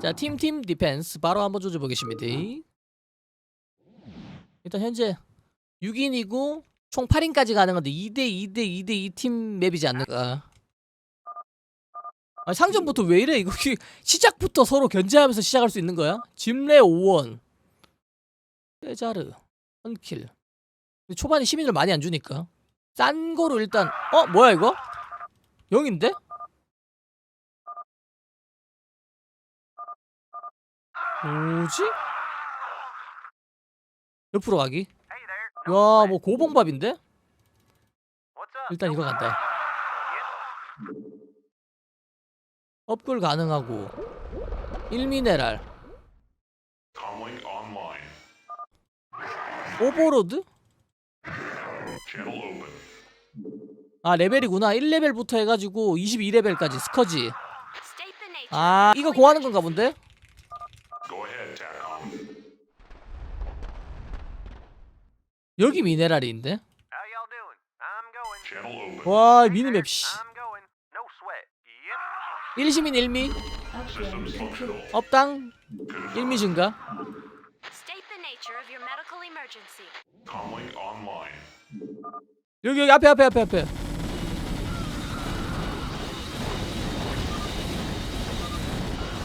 자, 팀 팀 디펜스 바로 한번 조져 보겠습니다. 일단 현재 6인이고 총 8인까지 가능한데 2대 2대 2대 2팀 맵이지 않을까? 아, 상점부터 왜 이래? 이거 시작부터 서로 견제하면서 시작할 수 있는 거야? 짐레 5원 세자르 헌킬 초반에 시민을 많이 안 주니까 싼 거로 일단 어? 뭐야 이거? 0인데? 뭐지? 옆으로 가기? 야, 뭐 고봉밥인데? 일단 이거 간다. 업글 가능하고 1미네랄 Comlink online. 오버로드? 아 레벨이구나 1레벨부터 해가지고 22레벨까지 스커지. 아 이거 고하는 건가 본데? 여기 미네랄인데? 와 미니맵 씨 I'm going. No sweat. Yep. 1시민 1미 Systems functional. 업당 Confirmed. 1미 증가. 여기 여기 앞에 앞에 앞에 앞에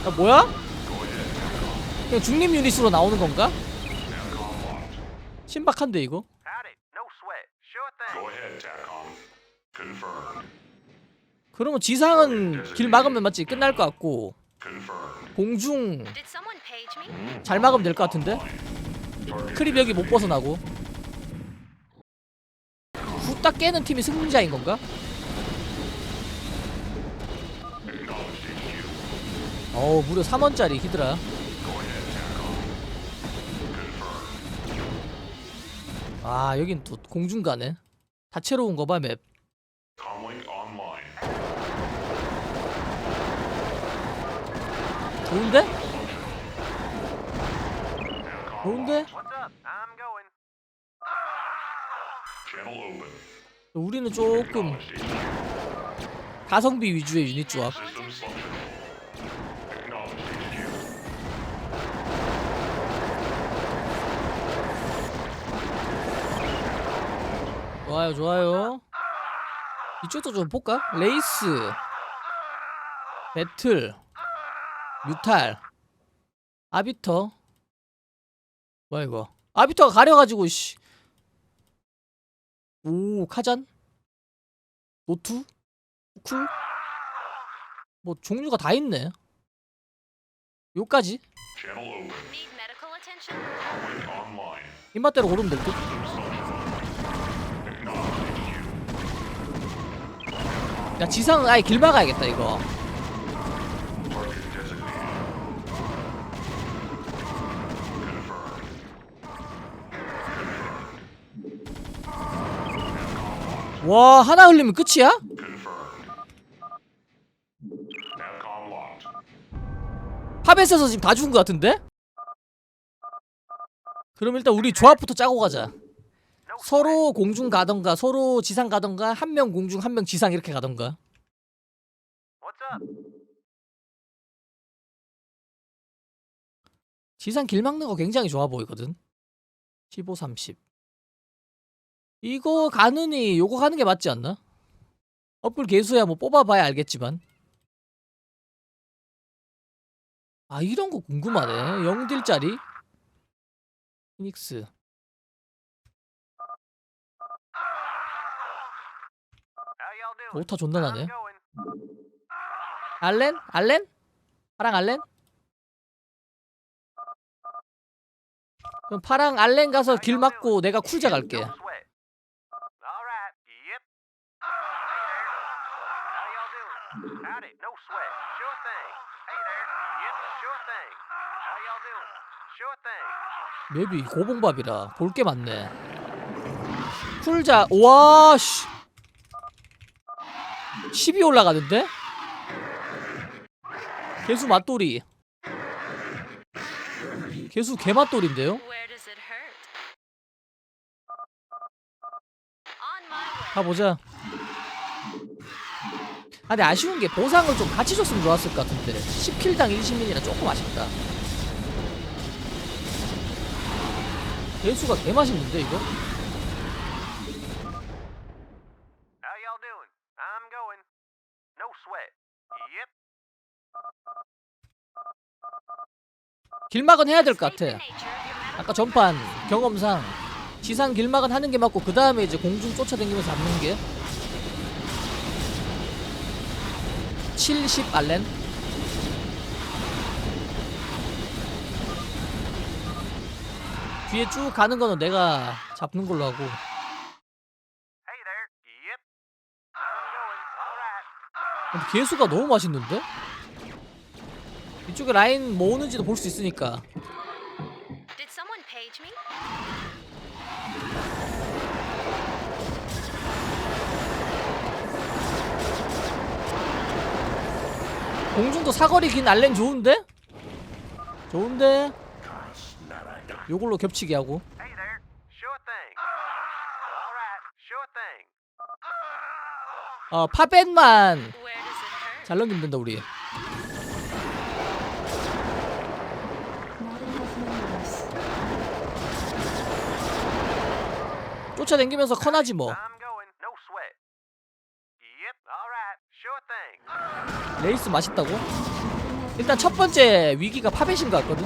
야 뭐야? 그냥 중립 유닛으로 나오는 건가? 신박한데 이거? 그러면 지상은 길 막으면 맞지? 끝날 것 같고. 공중? 잘 막으면 될 것 같은데? 크립 여기 못 벗어나고 후딱 깨는 팀이 승자인 건가? 어우 무려 3원짜리 히드라 아 여긴 또 공중 가네 다채로운 거봐 맵. 좋은데? 좋은데? 우리는 조금. 가성비 위주의 유닛 조합 좋아요 좋아요. 이쪽도 좀 볼까? 레이스. 배틀. 뮤탈. 아비터. 뭐야 이거? 아비터가 가려가지고 씨. 오 카잔? 노투? 쿨? 뭐 종류가 다 있네. 요까지. 입맛대로 고르면 될 듯 야 지상은 아예 길 막아야겠다 이거. 와 하나 흘리면 끝이야? 팝에서서 지금 다 죽은 것 같은데? 그럼 일단 우리 조합부터 짜고 가자 서로 공중 가던가 서로 지상 가던가 한 명 공중 한 명 지상 이렇게 가던가? 지상 길 막는 거 굉장히 좋아 보이거든. 15, 30 이거 가느니 요거 가는 게 맞지 않나? 어플 개수야 뭐 뽑아봐야 알겠지만. 아 이런 거 궁금하네. 0딜짜리? 피닉스 오타 존나 나네. 알렌? 알렌? 파랑 알렌? 그럼 파랑 알렌 가서 길 막고 내가 쿨자 갈게. 맵이 고봉밥이라 볼 게 많네 쿨자 와씨 10이 올라가는데? 개수 맛돌이 개수 개맛돌인데요? 가보자 아, 근데 아쉬운 게 보상을 좀 같이 줬으면 좋았을 것 같은데 10킬당 1시민이라 조금 아쉽다 개수가 개맛있는데 이거? 길막은 해야 될 것 같아. 아까 전판 경험상. 지상 길막은 하는 게 맞고 그 다음에 이제 공중 쫓아다니면서 잡는 게. 70 알렌. 뒤에 쭉 가는 거는 내가 잡는 걸로 하고. 개수가 너무 맛있는데? 이쪽에 라인 뭐 오는지도 볼 수 있으니까 Did someone page me? 공중도 사거리 긴 알렌 좋은데? 좋은데? 요걸로 겹치게 하고 Hey there. Sure thing. All right. Sure thing. 어 파벤만? 잘 넘기면 된다 우리 쫓아다니면서 커나지 뭐. 레이스 맛있다고? 일단 첫 번째 위기가 파벳인 것 같거든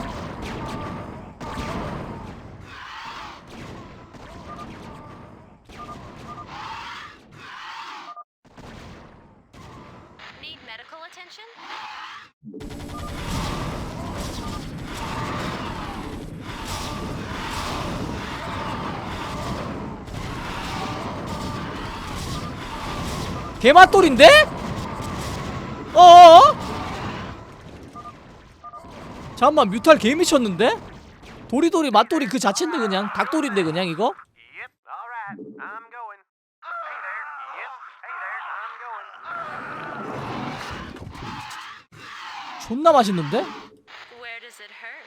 Need medical attention? 개맛돌인데? 어어어? 잠깐만 뮤탈 개 미쳤는데? 도리도리 맛돌이 그 자체인데 그냥 닭돌인데 그냥 이거? 존나 맛있는데? Where does it hurt?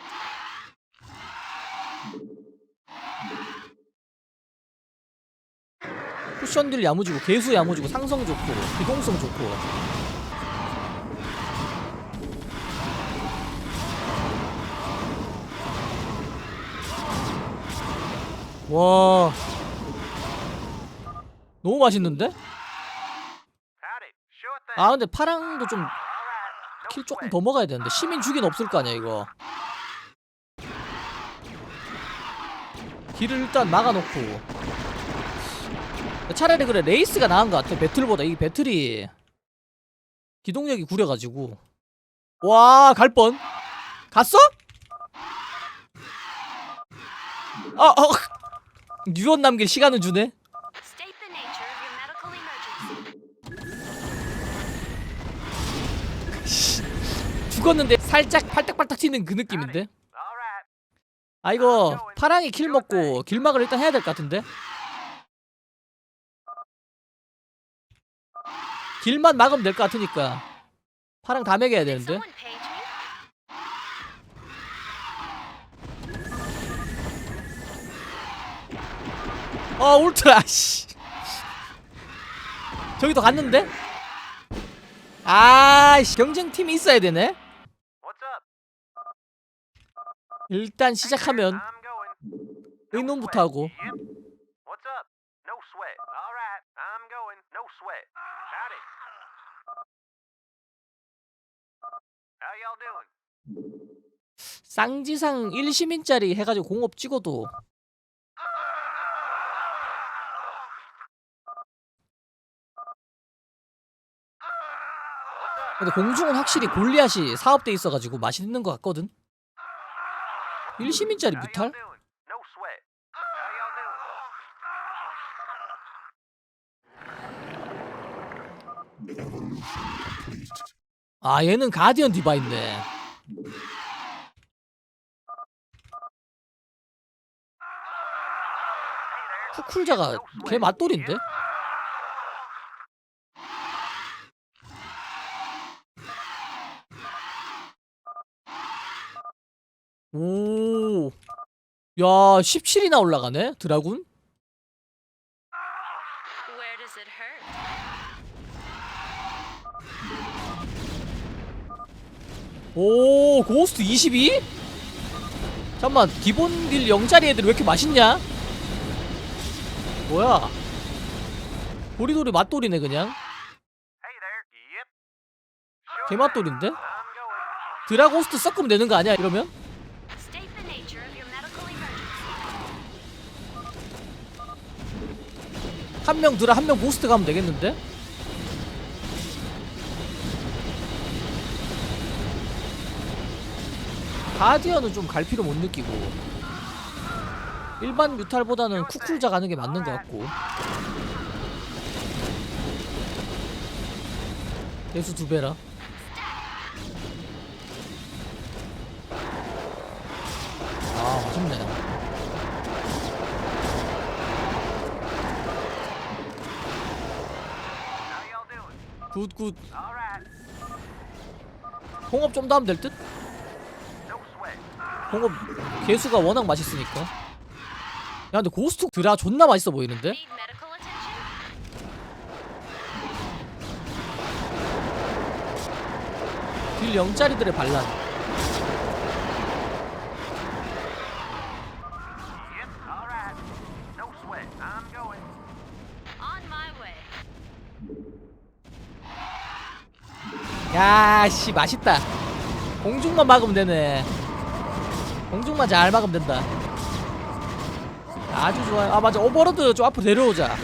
쿠션들 야무지고 개수 야무지고 상성 좋고 기동성 좋고 와 너무 맛있는데? 아 근데 파랑도 좀 킬 조금. 더 먹어야 되는데 시민 주긴 없을 거 아니야 이거 길을 일단 막아놓고 차라리 그래 레이스가 나은 것 같아 배틀보다. 이 배틀이 기동력이 구려가지고. 와 갈 뻔. 갔어? 어, 어. 뉴원 남길 시간은 주네. 죽었는데 살짝 팔딱팔딱 튀는 그 느낌인데. 아 이거 파랑이 킬 먹고 길막을 일단 해야 될 것 같은데 길만 막으면 될 것 같으니까. 파랑 다 먹여야 되는데? 어 울트라 씨. 저기도 갔는데? 아씨 경쟁팀이 있어야 되네? 일단 시작하면. 의논부터 하고 Doing? 쌍지상 1시민짜리 해가지고 공업 찍어도 근데 공중은 확실히 골리앗이 사업돼 있어가지고 맛있는 것 같거든 1시민짜리 How 뮤탈? 아 얘는 가디언 디바 있네 쿠쿨자가 걔 맛돌인데? 오, 야 17이나 올라가네 드라군? Where does it hurt? 오 고스트 22? 잠깐만 기본 딜 0짜리 애들이 왜 이렇게 맛있냐? 뭐야 도리도리 맛돌이네 그냥. 개맛돌인데? 드라고스트 섞으면 되는 거 아니야 이러면? 한 명 드라 한 명 고스트 가면 되겠는데? 가디언은 좀갈 필요 못 느끼고 일반 뮤탈보다는 쿠쿨자 가는 게 맞는 것 같고 대수 두 배라 아 아쉽네? 굿굿. 홍업 좀 더 하면 될 듯? 홍업 개수가 워낙 맛있으니까 야 근데 고스트 드라 존나 맛있어 보이는데? 딜 0짜리들의 반란. 야씨 맛있다 공중만 막으면 되네 공중만 잘 막으면 된다 아주 좋아요 아 맞아 오버로드 좀 앞으로 내려오자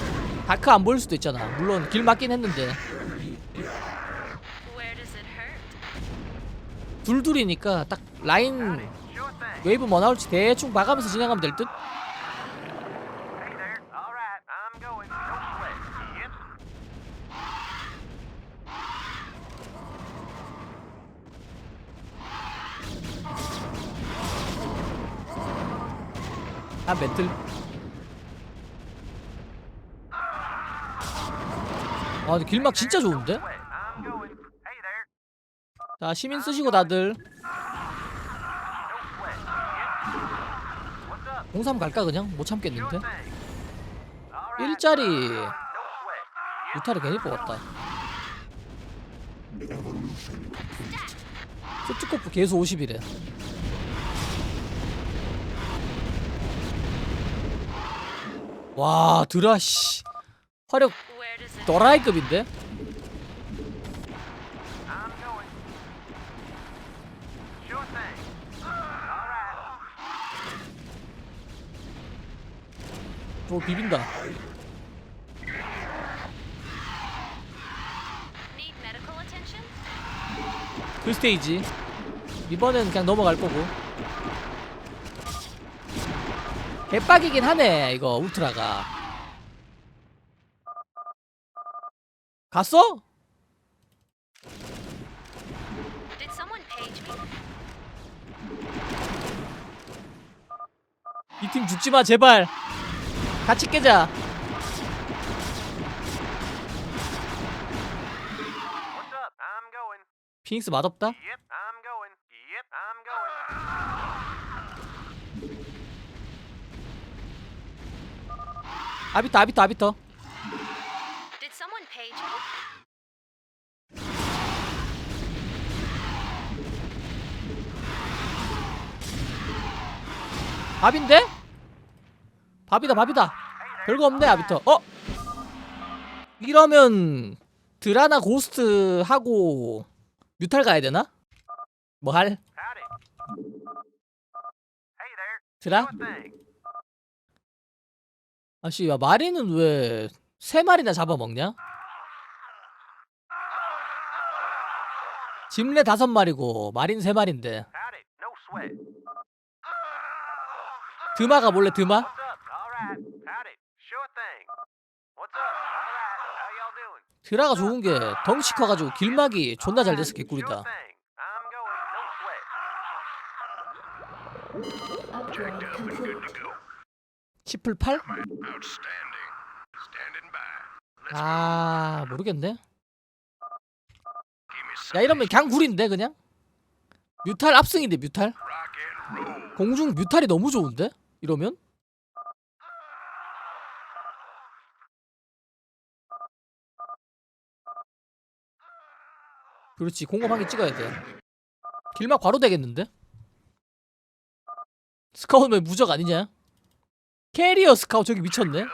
다크 안 보일 수도 있잖아 물론 길 막긴 했는데? 둘둘이니까 딱 라인. 웨이브 뭐 나올지 대충 봐가면서 진행하면 될 듯? 아 멘틀 아 근데 길막 진짜 좋은데? 자 시민 쓰시고 다들? 공삼 갈까 그냥? 못 참겠는데? 일자리. 유타를 괜히 뽑았다 스트코프 계속 50이래 와 드라 씨 화력 right. 저 비빈다? 그 스테이지 이번엔 그냥 넘어갈 거고 개빡이긴 하네 이거 울트라가 갔어? Did someone page me? 이팀 죽지마 제발 같이 깨자 What's up? I'm going. 피닉스 맛없다? Yep, I'm going. Yep, I'm going. 아비터 아비터 아비터? 밥인데? 밥이다 밥이다 별거 없네 아비터 어? 이러면 드라나 고스트 하고 뮤탈 가야 되나? 뭐 할? 드라? 아씨 야 마리는 왜 세 마리나 잡아먹냐? 짐레 다섯 마리고 마린 세 마리인데. 드마가 몰래 드마? 드라가 좋은 게 덩치 커가지고 길막이 존나 잘 돼서 개꿀이다 10풀 8? Outstanding. Standing by. Let's 아 모르겠네 야 이러면 그냥 굴인데 그냥? 뮤탈 압승인데 뮤탈? 공중 뮤탈이 너무 좋은데? 이러면? 그렇지 공업 한개 찍어야 돼 길막 바로 되겠는데? 왜 무적 아니냐? 캐리어 스카웃 저기 미쳤네.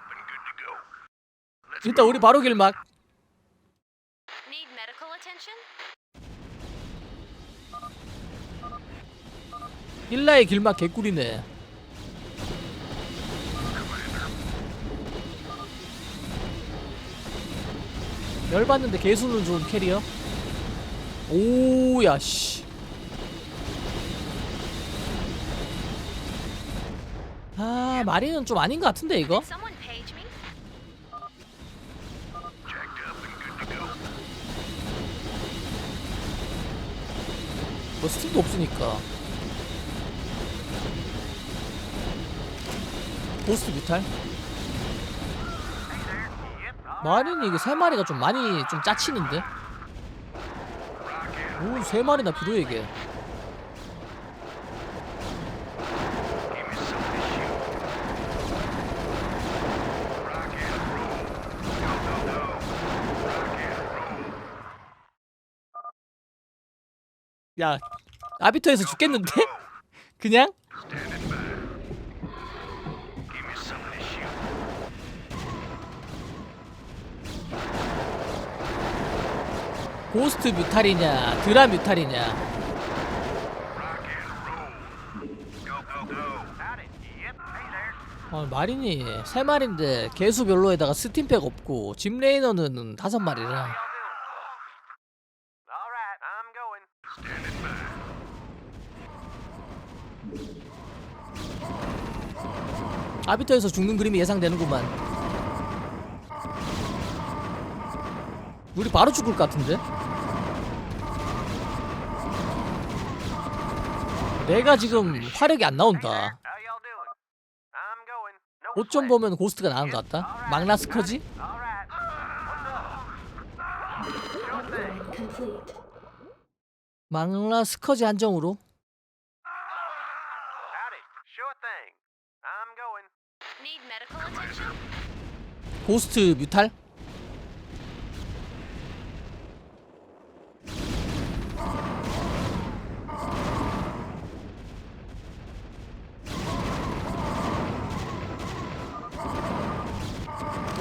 일단 우리 바로 길막. Need medical attention? 힐라의 길막 개꿀이네. 열받는데 개수는 좋은 캐리어. 오야 씨. 아 마리는 좀 아닌 것 같은데 이거? 뭐 스팀도 없으니까. 보스 뮤탈? 마리는 이게 세 마리가 좀 많이 좀 짜치는데? 오, 세 마리나 필요해 이게. 야, 아비터에서 죽겠는데? 그냥? 고스트 뮤탈이냐, 드라 뮤탈이냐. 어, 마린이 세 마리인데 개수 별로에다가 스팀팩 없고 짐 레이너는 다섯 마리라. 아비터에서 죽는 그림이 예상되는구만. 우리 바로 죽을 것 같은데? 내가 지금 화력이 안 나온다. How y'all doing? I'm going. No 옷좀 sweat. 보면 고스트가 나은 것 같다. complete. 망라스커지 한정으로. Howdy. Sure thing. I'm going. Need medical attention? 고스트 뮤탈?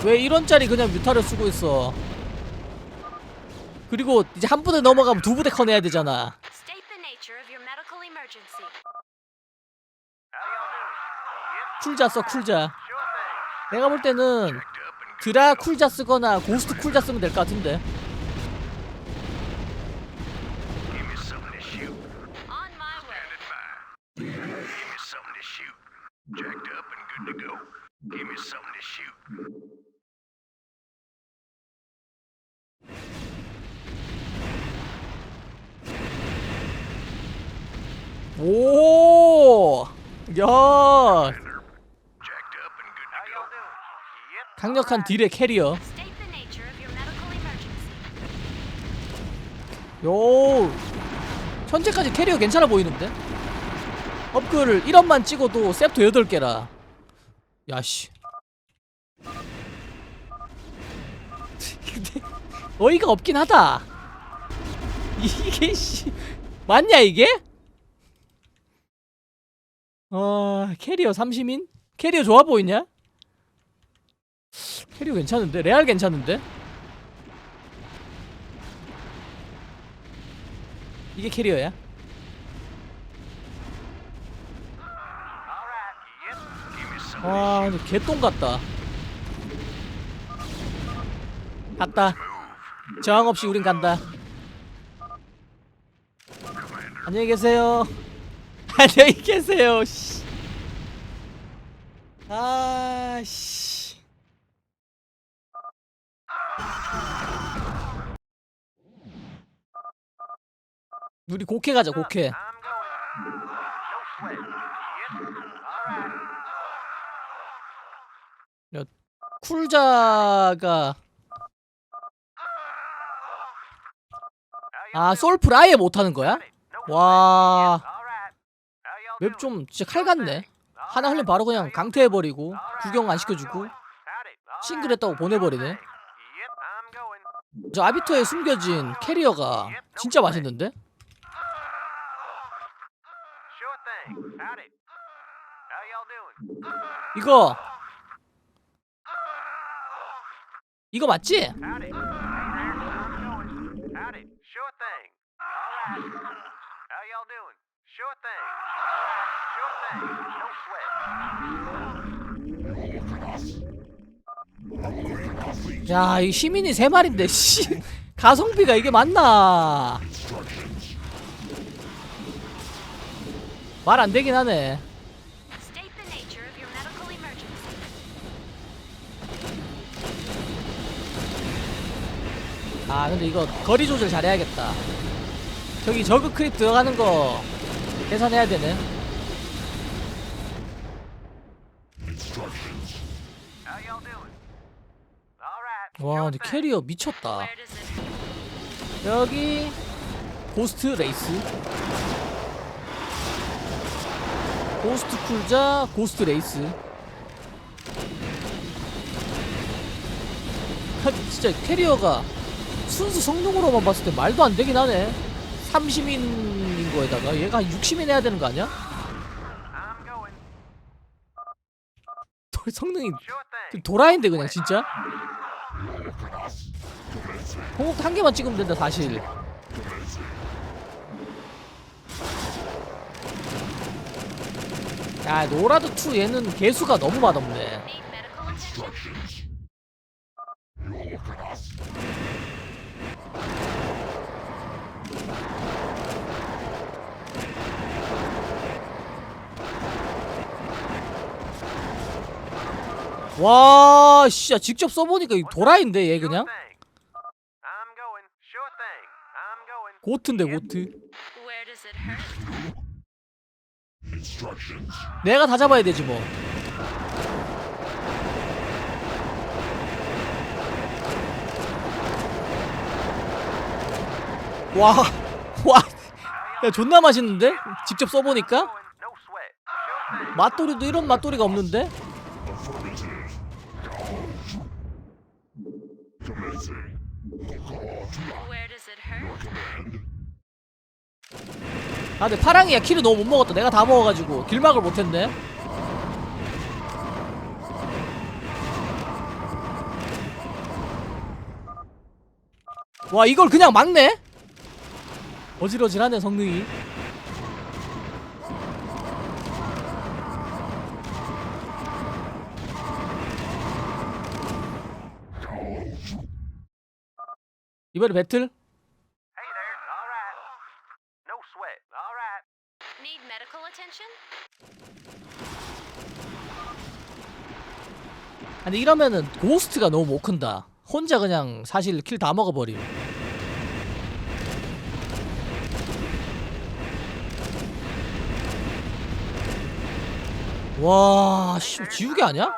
왜 1원짜리 그냥 뮤탈을 쓰고 있어 그리고 이제 한 부대 넘어가면 두 부대 커내야 되잖아. 쿨자 써 쿨자. 내가 볼 때는 드라 쿨자 쓰거나 고스트 쿨자 쓰면 될 것 같은데. 오! 야! 강력한 딜의 캐리어. 요 현재까지 캐리어 괜찮아 보이는데? 업글을 1원만 찍어도 셉터 8개라 야씨 근데 어이가 없긴 하다 이게 씨 맞냐 이게? 어 캐리어 30인? 캐리어 좋아 보이냐? 캐리어 괜찮은데? 레알 괜찮은데? 이게 캐리어야? 와 개똥 같다 갔다 저항 없이 우린 간다 안녕히 계세요 안녕히 계세요 씨. 아씨 우리 곡해 가자 곡해 right. 쿨자가 아? 솔플 아예 못하는 거야? No 와 sweat. All right. How y'all 웹 doing? 좀 진짜 칼 같네 하나 흘리면 바로 그냥 강퇴해버리고 구경 안 시켜주고 싱글했다고 보내버리네. 저 아비터에 숨겨진 캐리어가 진짜 맛있는데? 이거 이거 맞지? 야, 이 시민이 세 마리인데 씨. 가성비가 이게 맞나? 말 안 되긴 하네. 아, 근데 이거 거리 조절 잘해야겠다. 저기 저그 크립 들어가는 거 계산해야 되네. 와, 근데. 캐리어 미쳤다. 여기 고스트 레이스. 고스트 쿨자, 고스트 레이스. 하, 진짜 캐리어가 순수 성능으로만 봤을 때 말도 안 되긴 하네. 30인인 거에다가 얘가 한 60인 해야 되는 거 아니야? 성능이. 도라인데 그냥 진짜. 공격 한 개만 찍으면 된다 사실. 야 노라드 2 얘는 개수가 너무 맛없네. 와, 씨, 야, 직접 써보니까 이 도라인데 얘 그냥 thing. I'm going. Sure thing. I'm going. 고트인데 고트. Where does it hurt? 내가 다 잡아야 되지 뭐. 와, 와, 야 존나 맛있는데? 직접 써보니까. 맛돌이도 이런 맛돌이가 없는데? Where does it hurt? 아 근데 파랑이야 키를 너무 못 먹었다. 내가 다 먹어가지고 길막을 못했네. 와 이걸 그냥 막네? 어질어질하네 성능이. 이번에 배틀? 근데 이러면은 고스트가 너무 못 큰다. 혼자 그냥 사실 킬 다 먹어버림. 와, 씨, 지우개 아니야?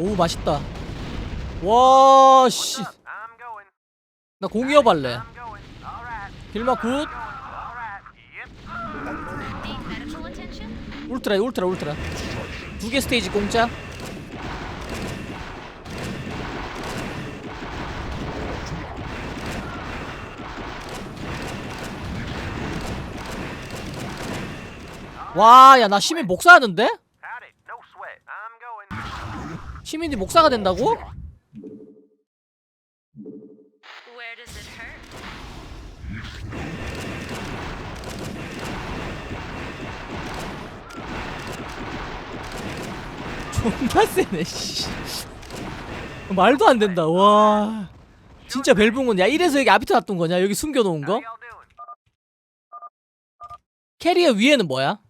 No sweat. 오, 맛있다. 와, 씨. I'm going. 나. All right. 길막 굿. 울트라, 울트라, 울트라. 두 개 스테이지 공짜. 와, 야, 나 시민 목사하는데? 시민이 목사가 된다고? 존나 세네, 씨. 말도 안 된다, 와. 진짜 벨붕은, 야, 이래서 여기 아비터 놔둔 거냐? 여기 숨겨놓은 거? 캐리어 위에는 뭐야?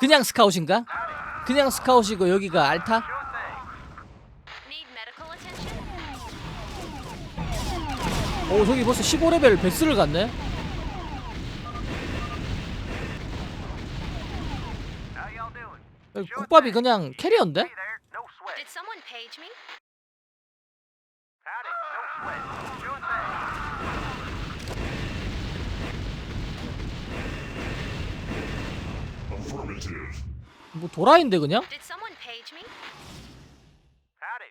그냥 스카웃인가? 그냥 스카웃이고 여기가 알타? 오 저기 벌써 15레벨 베스를 갔네? 국밥이 그냥 캐리어인데? There. No sweat. Did someone page me? Howdy.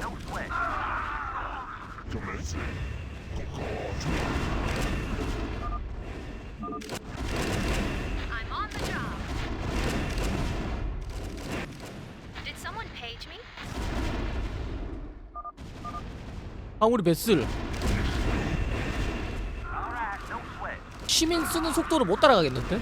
No sweat. Sure thing. 뭐 도라인데 그냥? Did someone page me? Howdy. 시민 쓰는 속도를 못 따라가겠는데?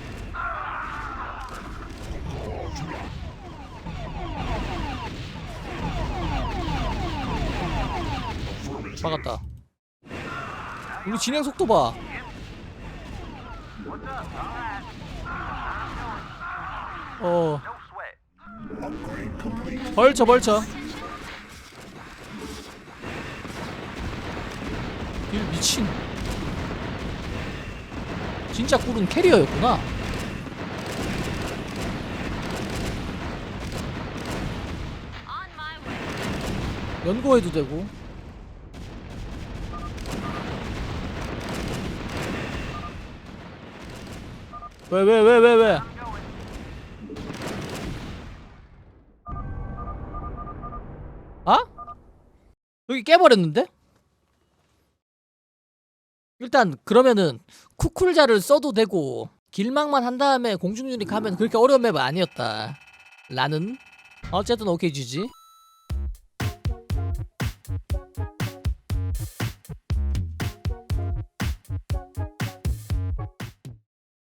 막았다 우리 진행 속도 봐. 어. 벌쳐 벌쳐 일 미친 진짜 꿀은 캐리어였구나. 연구해도 되고 왜 왜 왜 왜 왜? 아? 여기 깨버렸는데? 일단 그러면은 쿠쿨자를 써도 되고 길막만 한 다음에 공중유닉 하면 그렇게 어려운 맵은 아니었다. 라는? 어쨌든 오케이 주지